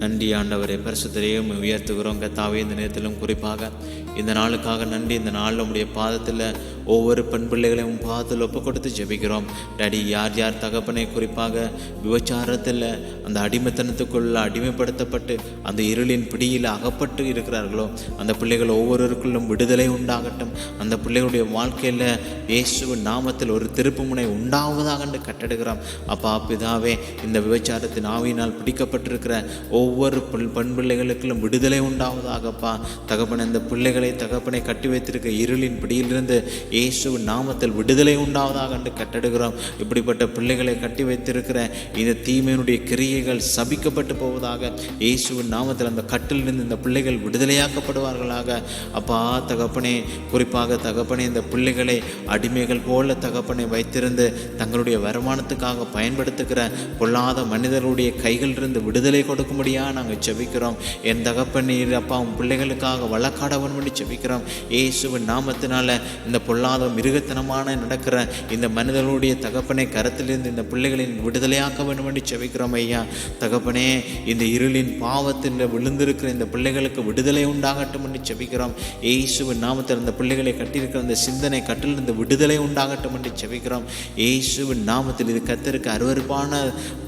நன்றி ஆண்டவரே. பரிசுத்தரையும் உயர்த்துகிறோம். கத்தாவே இந்த நேரத்திலும் குறிப்பாக இந்த நாளுக்காக நன்றி. இந்த நாளில் உடைய பாதத்தில் ஒவ்வொரு பெண் பிள்ளைகளையும் உம் பாதத்தில் ஒப்பு கொடுத்து ஜெபிக்கிறோம். டாடி யார் யார் தகப்பனை குறிப்பாக விபச்சாரத்தில் அந்த அடிமைத்தனத்துக்குள்ள அடிமைப்படுத்தப்பட்டு அந்த இருளின் பிடியில் அகப்பட்டு இருக்கிறார்களோ அந்த பிள்ளைகள் ஒவ்வொருவருக்குள்ளும் விடுதலை உண்டாகட்டும். அந்த பிள்ளைகளுடைய வாழ்க்கையில் இயேசுவின் நாமத்தில் ஒரு திருப்புமுனை உண்டாவதாக என்று கட்டடுகிறோம். அப்பா பிதாவே இந்த விபச்சாரத்தின் ஆவியினால் பிடிக்கப்பட்டிருக்கிற ஒவ்வொரு பெண் பெண் பிள்ளைகளுக்கும் விடுதலை உண்டாவதாகப்பா. தகப்பன் இந்த பிள்ளைகளை தகப்பனை கட்டி வைத்திருக்க இருளின் பிடியிலிருந்து இயேசுவின் நாமத்தில் விடுதலை உண்டாவதாக என்று கட்டடுகிறோம். இப்படிப்பட்ட பிள்ளைகளை கட்டி வைத்திருக்கிற இந்த தீமையினுடைய கிரியைகள் சபிக்கப்பட்டு போவதாக இயேசுவின் நாமத்தில் அந்த கட்டிலிருந்து இந்த பிள்ளைகள் விடுதலையாக்கப்படுவார்களாக. அப்பா தகப்பனே குறிப்பாக தகப்பனே இந்த பிள்ளைகளை அடிமைகள் போல தகப்பனை வைத்திருந்து தங்களுடைய வருமானத்துக்காக பயன்படுத்துகிற பொல்லாத மனிதர்களுடைய கைகளிலிருந்து விடுதலை கொடுக்கும்படியா நாங்கள் செபிக்கிறோம். என் தகப்பனீர் அப்பா உன் பிள்ளைகளுக்காக வழக்காடவன் பண்ணி செபிக்கிறோம். இயேசுவின் நாமத்தினால இந்த பொல்லா பொல்லாத மிருகத்தனமான நடக்கிற இந்த மனிதனுடைய தகப்பனை கரத்திலிருந்து இந்த பிள்ளைகளின் விடுதலையாக்க வேண்டும் என்று செவிக்கிறோம் ஐயா. தகப்பனே இந்த இருளின் பாவத்தில் விழுந்திருக்கிற இந்த பிள்ளைகளுக்கு விடுதலை உண்டாகட்டும் என்று செபிக்கிறோம். ஏசுவின் நாமத்தில் இந்த பிள்ளைகளை கட்டியிருக்கிற இந்த சிந்தனை கட்டிலிருந்து விடுதலை உண்டாகட்டும் என்று செபிக்கிறோம். இயேசுவின் நாமத்தில் இது கத்திருக்க அருவருப்பான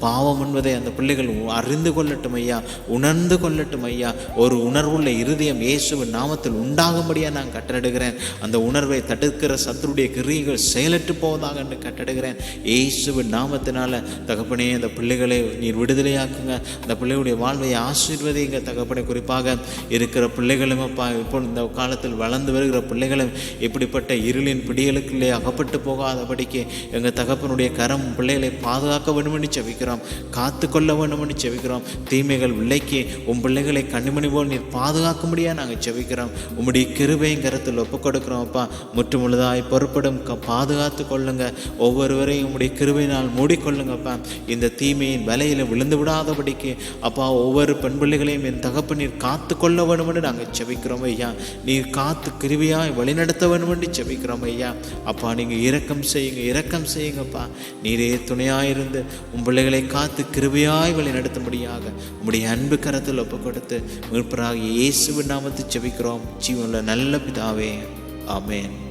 பாவம் என்பதை அந்த பிள்ளைகள் அறிந்து கொள்ளட்டும் ஐயா உணர்ந்து கொள்ளட்டும் ஐயா. ஒரு உணர்வுள்ள இருதயம் இயேசுவின் நாமத்தில் உண்டாகும்படியாக நான் கட்டளிடுகிறேன் அந்த உணர்வை இருக்கிற சத்துருடைய கிரியைகள் செயலற்று போவதாக என்று கட்டடுகிறேன். ஏசுவின் நாமத்தினால தகப்பனே அந்த பிள்ளைகளை நீர் விடுதலையாக்குங்க. அந்த பிள்ளைகளுடைய வாழ்வை ஆசீர்வதிங்க தகப்பனை குறிப்பாக இருக்கிற பிள்ளைகளும் இப்போ இந்த காலத்தில் வளர்ந்து வருகிற பிள்ளைகளும் இப்படிப்பட்ட இருளின் பிடிகளுக்குள்ளே அகப்பட்டு போகாதபடிக்கு எங்கள் தகப்பனுடைய கரம் பிள்ளைகளை பாதுகாக்க வேண்டுமென்று செவிக்கிறோம் காத்து கொள்ள வேண்டுமென்று செவிக்கிறோம் தீமைகள் விலைக்கு உன் பிள்ளைகளை கண்ணிமணி போல் நீர் முடியாது நாங்கள் செவிக்கிறோம் உம்முடைய கிருபையும் கரத்தில் ஒப்புக் கொடுக்குறோம் அப்பா. முற்றுமுள்ள பொழுதாய் பொறுப்படும். க பாதுகாத்து கொள்ளுங்க. ஒவ்வொருவரையும் உம்முடைய கிருபையினால் மூடிக்கொள்ளுங்கப்பா இந்த தீமையின் வலையில் விழுந்து விடாதபடிக்கு அப்பா ஒவ்வொரு பெண் பிள்ளைகளையும் என் தகப்ப நீர் காத்து கொள்ள வேண்டுமென்று நாங்கள் செபிக்கிறோம் ஐயா. நீர் காத்து கிருவியாய் வழிநடத்த வேண்டுமென்று செபிக்கிறோம் ஐயா. அப்பா நீங்கள் இரக்கம் செய்யுங்க இரக்கம் செய்யுங்கப்பா நீரே துணையாயிருந்து உன் பிள்ளைகளை காத்து கிருவியாய் வழிநடத்தும்படியாக உம்முடைய அன்பு கரத்தில் ஒப்பு கொடுத்து மீட்பராக இயேசுவின் நாமத்தை செபிக்கிறோம். ஜீவனில் நல்ல பிதாவே. ஆமேன்.